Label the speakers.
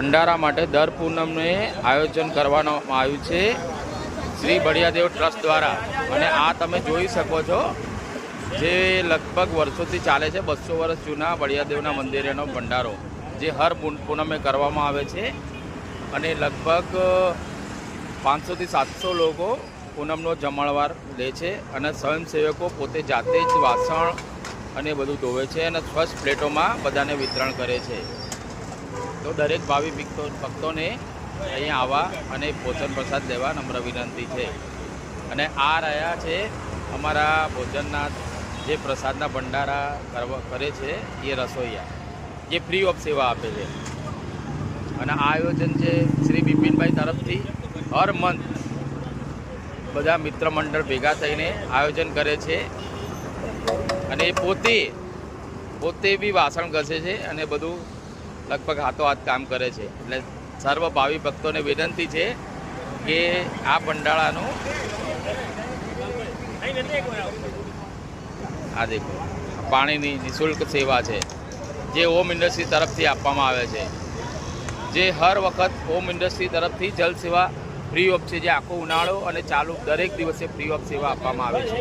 Speaker 1: ભંડારા માટે દર પૂનમને આયોજન કરવામાં આવ્યું છે. શ્રી બળિયાદેવ ટ્રસ્ટ દ્વારા. અને આ તમે જોઈ શકો છો, જે લગભગ વર્ષોથી ચાલે છે, બસો વર્ષ જૂના બળિયાદેવના મંદિરેનો ભંડારો, જે હર પૂન- પૂનમે કરવામાં આવે છે. અને લગભગ પાંચસોથી સાતસો લોકો પૂનમનો જમણવાર લે છે અને સ્વયંસેવકો પોતે જાતે જ વાસણ અને બધું ધોવે છે અને સ્વચ્છ પ્લેટોમાં બધાને વિતરણ કરે છે. તો દરેક ભાવિ ભક્તો ભક્તોને અહીંયા આવવા અને ભોજન પ્રસાદ લેવા નમ્ર વિનંતી છે. અને આ રહ્યા છે અમારા ભોજનના જે પ્રસાદના ભંડારા કરે છે એ રસોઈયા, જે ફ્રી ઓફ સેવા આપે છે. અને આ આયોજન છે શ્રી બિપિનભાઈ તરફથી હર મંથ બધા મિત્ર મંડળ ભેગા થઈને આયોજન કરે છે. અને પોતે પોતે બી વાસણ ઘસે છે અને બધું લગભગ હાથો હાથ કામ કરે છે. એટલે સર્વ ભાવિ ભક્તોને વિનંતી છે કે આ પંડાળાનું આ દેખો પાણીની નિઃશુલ્ક સેવા છે, જે ઓમ ઇન્ડસ્ટ્રી તરફથી આપવામાં આવે છે. જે હર વખત હોમ ઇન્ડસ્ટ્રી તરફથી જલ સેવા ફ્રી ઓફ છે, જે આખો ઉનાળો અને ચાલુ દરેક દિવસે ફ્રી ઓફ સેવા આપવામાં આવે છે.